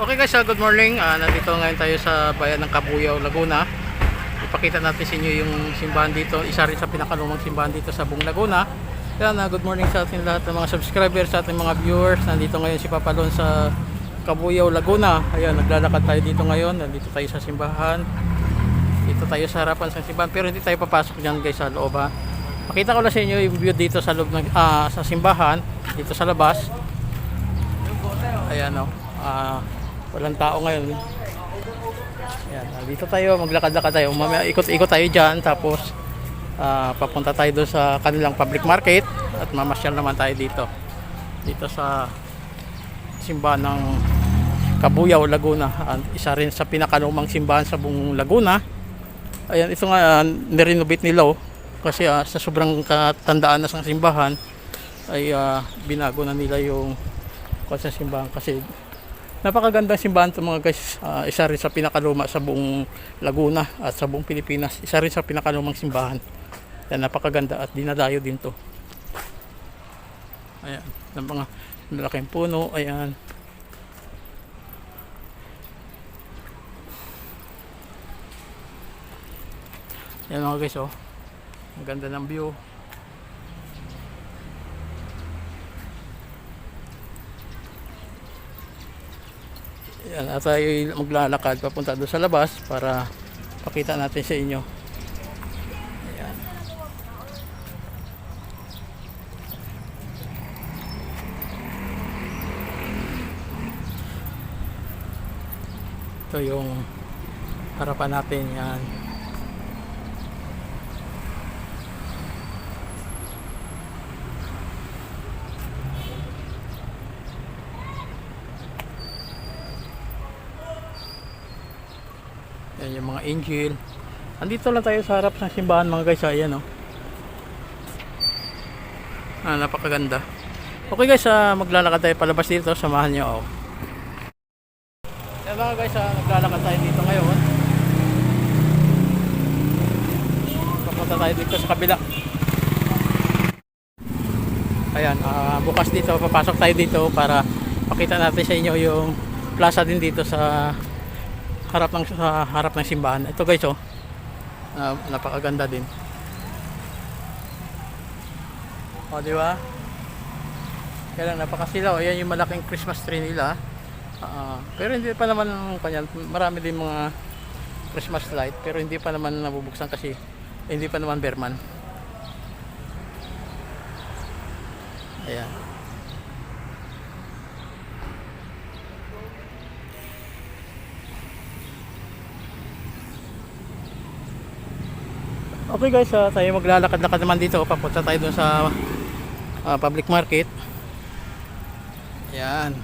Okay guys, uh, good morning. Ah, nandito ngayon tayo sa bayan ng Kabuyaw, Laguna. Ipakita natin sa inyo yung simbahan dito. Isa rin sa pinakalumang simbahan dito sa buong Laguna. Yan, ah, good morning sa ating lahat ng mga subscribers, sa ating mga viewers. Nandito ngayon si Papalon sa Kabuyaw, Laguna. Ayan, naglalakad tayo dito ngayon. Nandito tayo sa simbahan. Dito tayo sa harapan sa simbahan. Pero hindi tayo papasok dyan guys sa loob ha. Pakita ko lang sa inyo yung view dito sa loob ng, ah, sa simbahan. Dito sa labas. Ayan o. Ah, walang tao ngayon. Ayan, dito tayo, maglakad-lakad tayo. Mamaya ikot-ikot tayo dyan. Tapos ah, papunta tayo doon sa kanilang public market. At mamasyal naman tayo dito. Dito sa simbahan ng Kabuyaw, Laguna. Ah, isa rin sa pinakalumang simbahan sa buong Laguna. Ayan, ito nga, uh, nirenovate nila oh. Kasi ah, sa sobrang katandaan na sa simbahan, ay ah, binago na nila yung sa simbahan kasi napakagandang simbahan to mga guys. Ah, isa rin sa pinakaluma sa buong Laguna at sa buong Pilipinas. Isa rin sa pinakalumang simbahan. Yan napakaganda at dinadayo din to. Ayan ng mga malaking puno. Ayan. Yan mga guys oh. Ang ganda ng view Yan, at tayo maglalakad papunta doon sa labas para pakita natin sa inyo. Ayan. Ito yung harapan natin yan. Mga angel. Andito lang tayo sa harap ng simbahan mga guys. Ayan oh. Ah, napakaganda. Okay guys, ah, maglalakad tayo palabas dito. Samahan nyo ako. Yan mga guys, ah, naglalakad tayo dito ngayon. Papunta tayo dito sa kabila. Ayan, ah, bukas dito, papasok tayo dito para pakita natin sa inyo yung plaza din dito sa harap ng sa harap ng simbahan. Ito guys oh. Na, napakaganda din. O di ba? Kaya lang napakasilaw. Ayan yung malaking Christmas tree nila. Ah, pero hindi pa naman kanyan, marami din mga Christmas light pero hindi pa naman nabubuksan kasi hindi pa naman Berman. Ayan. Okay guys, ah, tayo maglalakad-lakad naman dito. Papunta tayo dun sa ah, public market. Yan.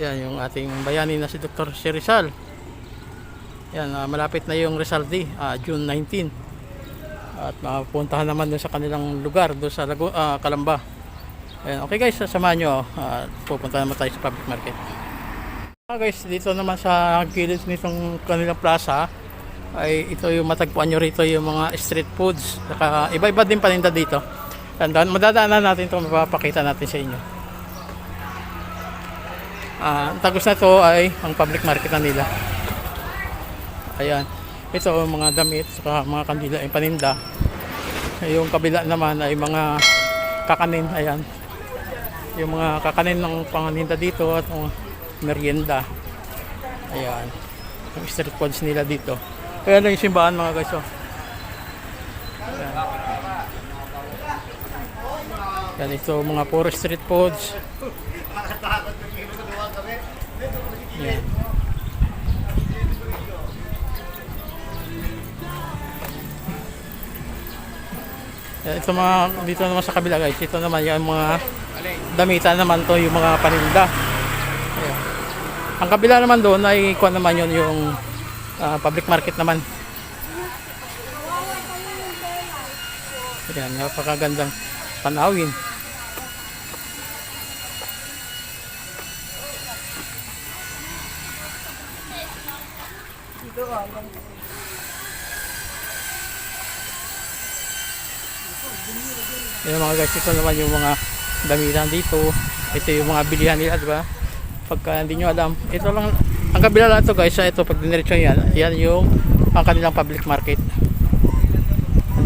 Yan yung ating bayani na si Dr. Si Rizal. Yan, ah, malapit na yung Rizal Day, ah, June 19. At mapupuntahan naman dun sa kanilang lugar, dun sa Lagu ah, Kalamba. Ayan, okay guys, sasamahan nyo. ah, pupunta naman tayo sa public market. Ah, guys, dito naman sa gilid nitong kanilang plaza ay ito yung matagpuan nyo rito yung mga street foods. Saka iba-iba din paninda dito. Tandaan, madadaanan natin ito, mapapakita natin sa inyo. Ah, ang tagos na to ay ang public market na nila. Ayan. Ito ang mga damit, saka mga kandila ay paninda. Yung kabila naman ay mga kakanin, ayan. Yung mga kakanin ng panganinda dito at mga merienda. Ayan. Yung street foods nila dito. Kaya lang yung simbahan mga guys. Oh. Ayan. Yan ito mga puro street foods. Yan. Yan, ito mga dito naman sa kabila guys. Ito naman yung mga damitan naman to yung mga paninda. Ayan. Ang kabila naman doon ay kuan naman yun yung ah, public market naman. Ayan, napakagandang panawin. Yan mga guys, ito naman yung mga damitan dito. Ito yung mga bilihan nila, di ba? Pagka hindi nyo alam, ito lang, ang kabila lang ito guys, ah, ito pag diniretso yan, yan yung ang kanilang public market.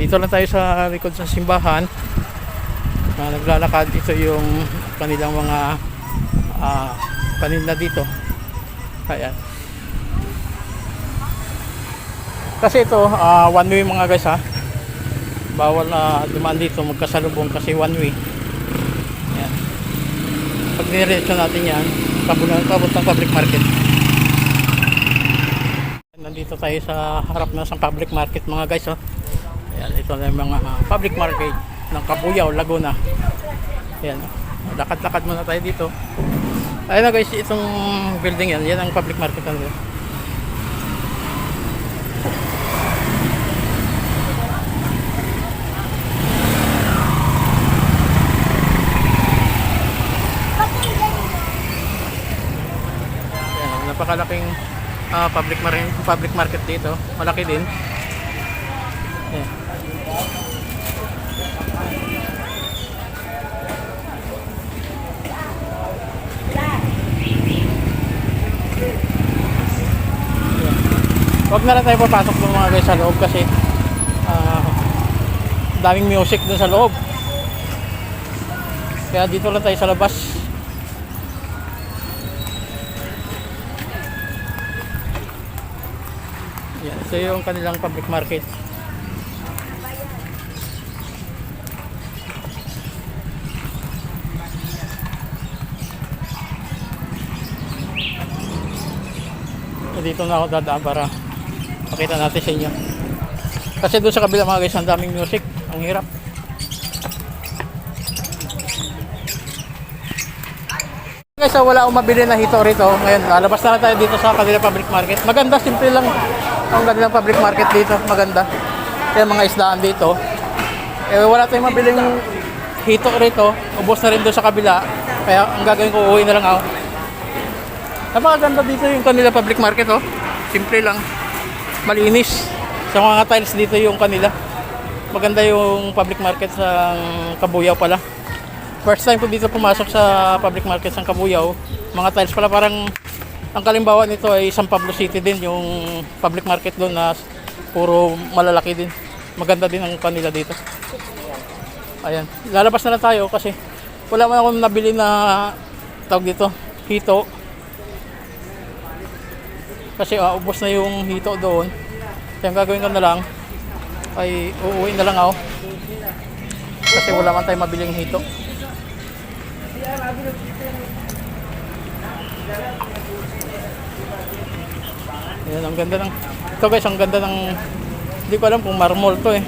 Dito lang tayo sa likod sa simbahan. na naglalakad ito yung kanilang mga ah, paninda dito. Ayan. Kasi ito, ah, one way mga guys ha. Bawal na dumaan dito magkasalubong kasi one way. Niretso natin yan, kabunan papuntang public market. Nandito tayo sa harap na sa public market mga guys oh. Ayan, ito na yung mga ah, public market ng Kabuyaw, Laguna. Ayan. oh. Lakad-lakad muna tayo dito. Ayun na guys, itong building yan, yan ang public market na Ayan, napakalaking ah, public, mar- public market dito. Malaki din. Ayan. Huwag na lang tayo papasok ng mga guys sa loob kasi ah, daming music dun sa loob. Kaya dito lang tayo sa labas. Ito yung kanilang public market. Dito na ako dadaan para pakita natin sa inyo. Kasi doon sa kabila mga guys, ang daming music. Ang hirap. Guys, so wala akong mabili na hito rito. Ngayon, lalabas na lang tayo dito sa kanila public market. Maganda, simple lang ang kanilang public market dito. Maganda. Kaya mga isdaan dito. Eh, wala tayong mabiling hito rito. Ubos na rin doon sa kabila. Kaya ang gagawin ko, uuwi na lang ako. Napakaganda dito yung kanila public market oh. Simple lang. Malinis. Sa mga tiles dito yung kanila. Maganda yung public market sa Kabuyaw pala. First time ko dito pumasok sa public market sa Kabuyaw. Mga tiles pala parang ang kalimbawa nito ay San Pablo City din yung public market doon na puro malalaki din. Maganda din ang kanila dito. Ayan. Lalabas na lang tayo kasi wala man akong nabili na tawag dito, hito. Kasi uh, ubos na yung hito doon. Kaya gagawin ko na lang ay uuwi na lang ako. Kasi wala man tayong mabiling hito. Ayan, ang ganda ng... Ito guys, ang ganda ng... Hindi ko alam kung marmol to eh.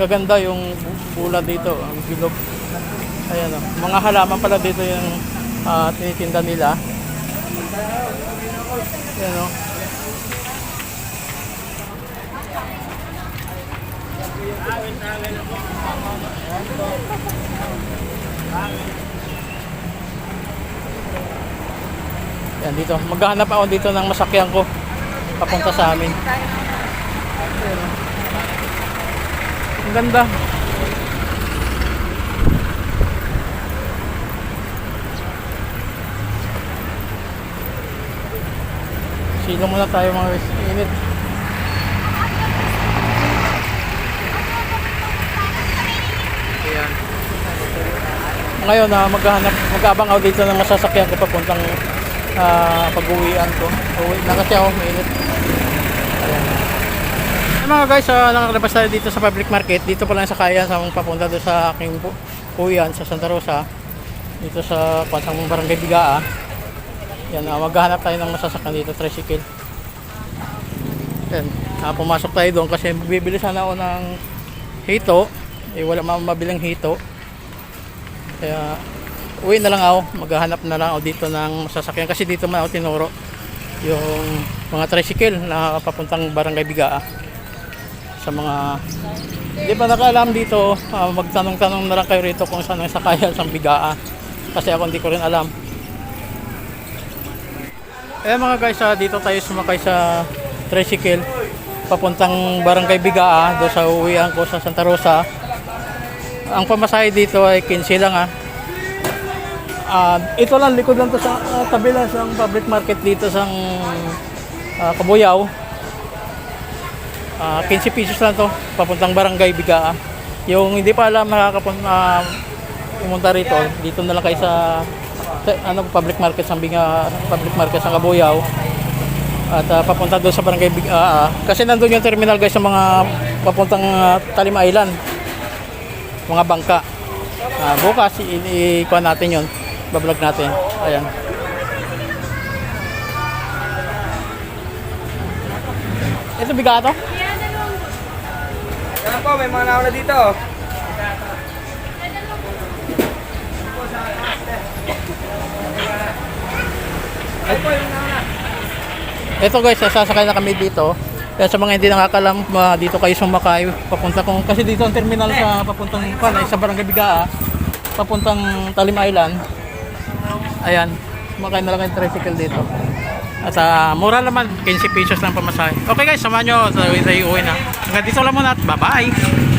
Gaganda yung bula dito, ang bilog. Ayan o. Mga halaman pala dito yung ah, tinitinda nila. Ayan o. Yan dito. Maghahanap ako dito ng masakyan ko papunta sa amin. Ang ganda. Sino muna tayo mga guys. Init. Ngayon na maghahanap, mag-abang ako dito ng masasakyan ko papuntang ah, pag-uwian ko. Uwi na kasi ako, mainit. Ayan. Ay, mga guys, uh, nakalabas tayo dito sa public market. Dito pa lang sa kaya sa papunta doon sa aking uwian sa Santa Rosa. Dito sa Pasang Barangay Bigaa. Yan, uh, maghahanap tayo ng masasakyan dito, tricycle. Yan, ah, pumasok tayo doon kasi bibili sana ako ng hito. Eh, wala ma- mabiling hito. Kaya, uwi na lang ako. Maghahanap na lang ako dito ng masasakyan. Kasi dito man ako tinuro yung mga tricycle na papuntang Barangay Bigaa. Sa mga di ba nakaalam dito ah, magtanong-tanong na lang kayo rito kung saan ang sakayan sa Bigaa. Kasi ako hindi ko rin alam. Eh mga guys ah, dito tayo sumakay sa tricycle papuntang Barangay Bigaa. Doon sa uwian ko sa Santa Rosa. Ang pamasahe dito ay 15 lang ah. Ah, ito lang likod lang to sa uh, tabi lang public market dito sa ah, Kabuyaw. Ah, 15 pesos lang to papuntang Barangay Bigaa. Yung hindi pa alam makakapunta pumunta rito, dito na lang kayo sa, sa ano public market sa Binga, public market sa Kabuyaw. At ah, papunta doon sa Barangay Bigaa. kasi nandun yung terminal guys sa mga papuntang ah, Talim Island. Mga bangka. Ah, bukas i-kuha natin yon bablog natin. Ayan. Ito biga to Yan po, may mga nauna dito. Ay po, yung nauna. ito guys sasakay na kami dito. Kaya sa mga hindi nakakalam dito kayo sumakay papunta kung kasi dito ang terminal sa papuntang pan sa Barangay Bigaa papuntang Talim Island ayan sumakay na lang kayo tricycle dito. At ah, mura naman 15 pesos lang pamasahe. Okay guys samahan nyo tayo uwi na. Hanggang dito lang muna at bye bye